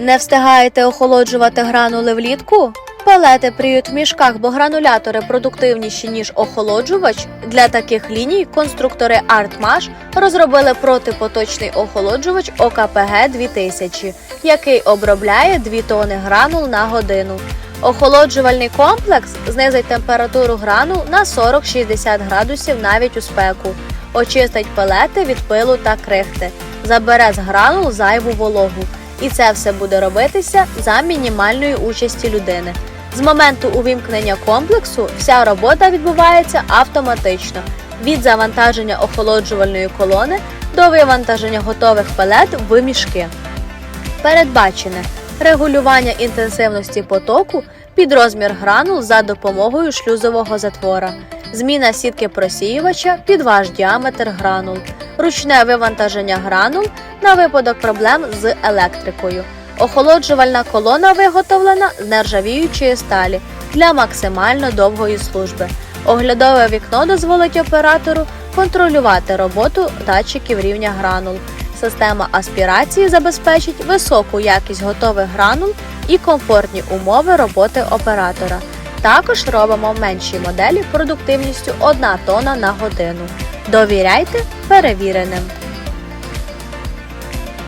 Не встигаєте охолоджувати гранули влітку? Пелети приють в мішках, бо гранулятори продуктивніші, ніж охолоджувач. Для таких ліній конструктори ArtMash розробили протипоточний охолоджувач ОКПГ 2000, який обробляє 2 тони гранул на годину. Охолоджувальний комплекс знизить температуру гранул на 40-60 градусів навіть у спеку, очистить пелети від пилу та крихти, забере з гранул зайву вологу. І це все буде робитися за мінімальної участі людини. З моменту увімкнення комплексу вся робота відбувається автоматично від завантаження охолоджувальної колони до вивантаження готових пелет в мішки. Передбачене регулювання інтенсивності потоку під розмір гранул за допомогою шлюзового затвора, зміна сітки просіювача під ваш діаметр гранул, ручне вивантаження гранул на випадок проблем з електрикою. Охолоджувальна колона виготовлена з нержавіючої сталі для максимально довгої служби. Оглядове вікно дозволить оператору контролювати роботу датчиків рівня гранул. Система аспірації забезпечить високу якість готових гранул і комфортні умови роботи оператора. Також робимо менші моделі продуктивністю 1 тонна на годину. Довіряйте перевіреним.